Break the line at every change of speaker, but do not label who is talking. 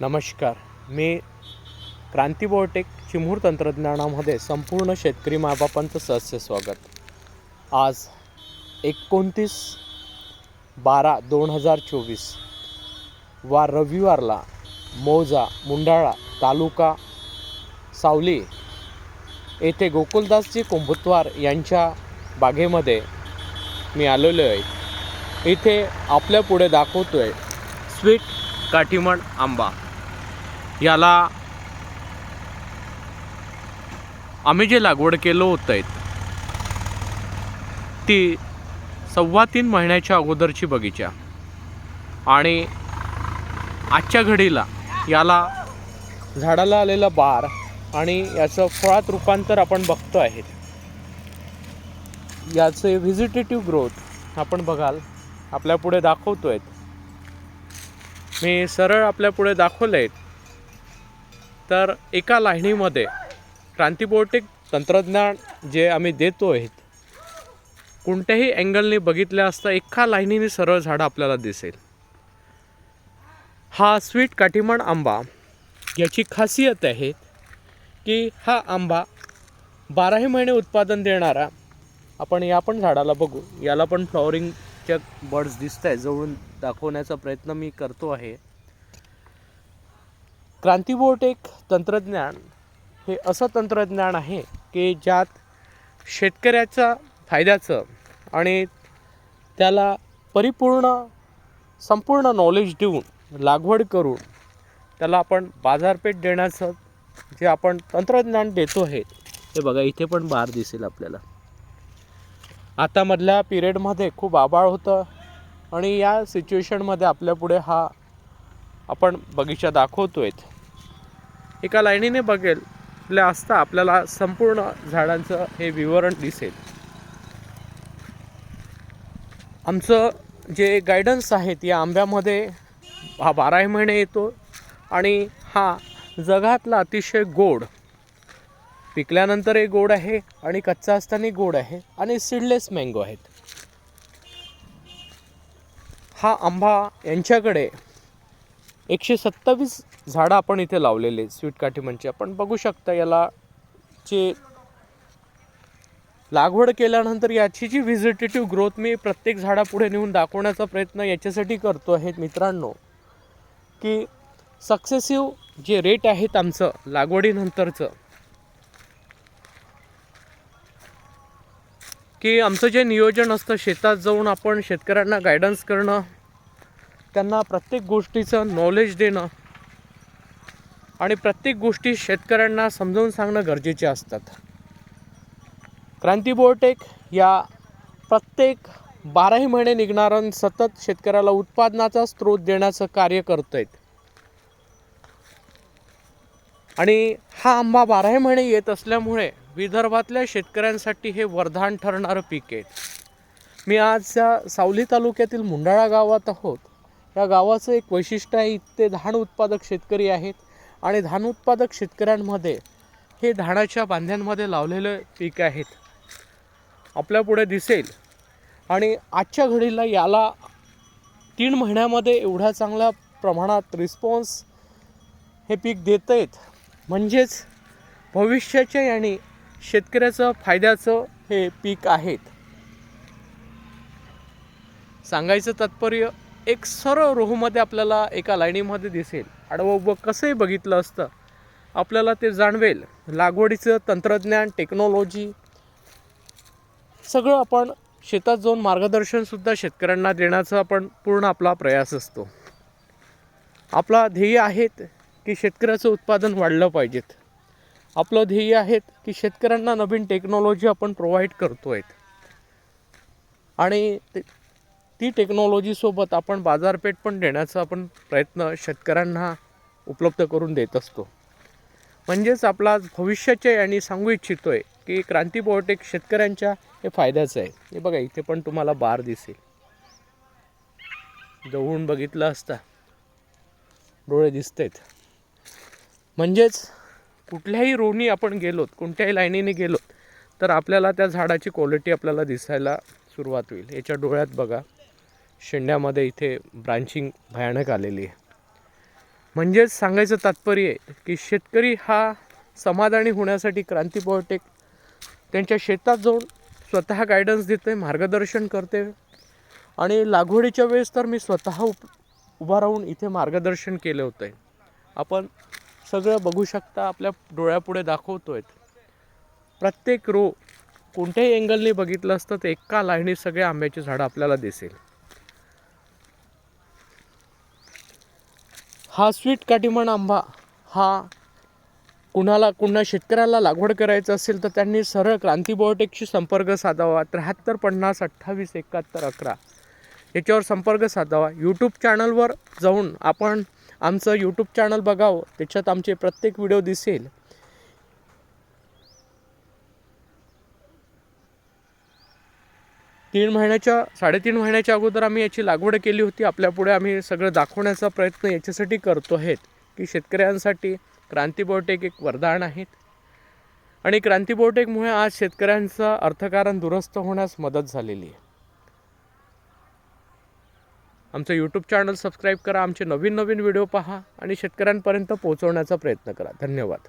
नमस्कार. मी क्रांती बोटेक चिमूर तंत्रज्ञानामध्ये संपूर्ण शेतकरी मायबापांचं सहस्य स्वागत. आज एकोणतीस बारा दोन हजार चोवीस वा रविवारला मौजा मुंडाळा तालुका सावली येथे गोकुलदासजी कुंभुतवार यांच्या बागेमध्ये मी आलेलो आहे. इथे आपल्या पुढे आहे स्वीट काठीमण आंबा. याला आम्ही जे लागवड केलं होतं ती सव्वा तीन महिन्याच्या अगोदरची बगीचा. आणि आजच्या घडीला याला झाडाला आलेला बार आणि याचं फळात रूपांतर आपण बघतो आहे. याचे व्हिजिटेटिव्ह ग्रोथ आपण बघाल आपल्यापुढे दाखवतो आहेत मी सरळ आपल्यापुढे दाखवलं आहेत तर एका लाहिणीमध्ये क्रांतिबोटिक तंत्रज्ञान जे आम्ही देतो आहेत कोणत्याही अँगलने बघितलं असता एका लाईनीने सरळ झाडं आपल्याला दिसेल. हा स्वीट काठीमण आंबा याची खासियत आहे की हा आंबा बाराही महिने उत्पादन देणारा आपण या पण झाडाला बघू. याला पण फ्लॉवरिंगच्या बर्ड्स दिसत आहे जवळून दाखवण्याचा प्रयत्न मी करतो आहे. क्रांतीबोट एक तंत्रज्ञान. हे असं तंत्रज्ञान आहे की ज्यात शेतकऱ्याचा फायद्याचं आणि त्याला परिपूर्ण संपूर्ण नॉलेज देऊन लागवड करून त्याला आपण बाजारपेठ देण्याचं जे आपण तंत्रज्ञान देतो आहे ते बघा इथे पण बार दिसेल आपल्याला. आता मधल्या पिरियडमध्ये खूप आबाळ होतं आणि या सिच्युएशनमध्ये आपल्यापुढे हा आपण बगीचा दाखवतो आहेत एका लाईनीने बघेल असता आपल्याला संपूर्ण झाडांचं हे विवरण दिसेल. आमचं जे गायडन्स आहेत या आंब्यामध्ये हा बाराही महिने येतो आणि हा जगातला अतिशय गोड पिकल्यानंतरही गोड आहे आणि कच्चा असताना गोड आहे आणि सीडलेस मँगो आहेत. हा आंबा यांच्याकडे एकशे सत्तावीस झाडं आपण इथे लावलेले स्वीट काठीमणचे आपण बघू शकता याला जे लागवड केल्यानंतर याची जी व्हिजिटेटिव्ह ग्रोथ मी प्रत्येक झाडापुढे नेऊन दाखवण्याचा प्रयत्न याच्यासाठी करतो आहे मित्रांनो की सक्सेसिव्ह जे रेट आहेत आमचं लागवडीनंतरचं की आमचं जे नियोजन असतं शेतात जाऊन आपण शेतकऱ्यांना गायडन्स करणं त्यांना प्रत्येक गोष्टीचं नॉलेज देणं आणि प्रत्येक गोष्टी शेतकऱ्यांना समजावून सांगणं गरजेचे असतात. क्रांती बोर्टेक या प्रत्येक बाराही महिने निघणारं सतत शेतकऱ्याला उत्पादनाचा स्रोत देण्याचं कार्य करत आहेत आणि हा आंबा बाराही महिने येत असल्यामुळे विदर्भातल्या शेतकऱ्यांसाठी हे वरदान ठरणारं पीक आहे. मी आज सावली तालुक्यातील मुंडाळा गावात आहोत. या गावाचं एक वैशिष्ट्य आहे इथे धान उत्पादक शेतकरी आहेत आणि धान उत्पादक शेतकऱ्यांमध्ये हे धानाच्या बांध्यांमध्ये लावलेलं पीक आहेत. आपल्यापुढे दिसेल. आणि आजच्या घडीला याला तीन महिन्यामध्ये एवढ्या चांगल्या प्रमाणात रिस्पॉन्स हे पीक देत आहेत. म्हणजेच भविष्याच्या याने शेतकऱ्याचं फायद्याचं हे पीक आहेत. सांगायचं तात्पर्य एक सरळ रोहमध्ये आपल्याला एका लाईनीमध्ये दिसेल. आडवं उभं कसंही बघितलं असतं आपल्याला ते जाणवेल. लागवडीचं तंत्रज्ञान टेक्नॉलॉजी सगळं आपण शेतात जाऊन मार्गदर्शनसुद्धा शेतकऱ्यांना देण्याचा आपण पूर्ण आपला प्रयास असतो. आपला ध्येय आहेत की शेतकऱ्याचं उत्पादन वाढलं पाहिजेत. आपलं ध्येय आहेत की शेतकऱ्यांना नवीन टेक्नॉलॉजी आपण प्रोव्हाइड करतो आहेत आणि ते ती टेक्नॉलॉजीसोबत आपण बाजारपेठ पण देण्याचा आपण प्रयत्न शेतकऱ्यांना उपलब्ध करून देत असतो. म्हणजेच आपला भविष्याचे आणि सांगू इच्छितो आहे की क्रांती बायोटेक शेतकऱ्यांच्या हे फायद्याचं आहे. हे बघा इथे पण तुम्हाला बार दिसेल. जवळून बघितलं असता. डोळे दिसत आहेत म्हणजेच कुठल्याही रोनी आपण गेलोत कोणत्याही लाईनीने गेलोत तर आपल्याला त्या झाडाची क्वालिटी आपल्याला दिसायला सुरुवात होईल. याच्या डोळ्यात बघा. शेंड्यामध्ये इथे ब्रांचिंग भयानक आलेली आहे. म्हणजेच सांगायचं तात्पर्य आहे की शेतकरी हा समाधानी होण्यासाठी क्रांती बायोटेक त्यांच्या शेतात जाऊन स्वतः गायडन्स देते मार्गदर्शन करते आणि लागवडीच्या वेळेस तर मी स्वतः उप उभा राहून इथे मार्गदर्शन केलं होतं आहे आपण सगळं बघू शकता आपल्या डोळ्यापुढे दाखवतो आहेत प्रत्येक रो कोणत्याही अँगलने बघितलं असतं तर एका लाईनीत सगळे आंब्याची झाडं आपल्याला दिसेल. हा स्वीट काटिमण आंबा हा कुणाला कुणा शेतकऱ्याला लागवड करायचं असेल तर त्यांनी सरळ क्रांती बायोटेकशी संपर्क साधावा. त्र्याहत्तर पन्नास अठ्ठावीस एकाहत्तर अकरा याच्यावर संपर्क साधावा. यूट्यूब चॅनलवर जाऊन आपण आमचं यूट्यूब चॅनल बघावं. त्याच्यात आमचे प्रत्येक व्हिडिओ दिसेल. तीन महिन्याच्या साडेतीन महिन्याच्या अगोदर आम्ही याची लागवड केली होती. आपल्यापुढे आम्ही सगळं दाखवण्याचा प्रयत्न याच्यासाठी करतो आहेत की शेतकऱ्यांसाठी क्रांती बायोटेक एक वरदान आहेत. आणि क्रांतीबोटेकमुळे आज शेतकऱ्यांचं अर्थकारण दुरुस्त होण्यास मदत झालेली आहे. आमचं यूट्यूब चॅनल सबस्क्राईब करा आमचे नवीन नवीन व्हिडिओ पहा आणि शेतकऱ्यांपर्यंत पोहोचवण्याचा प्रयत्न करा. धन्यवाद.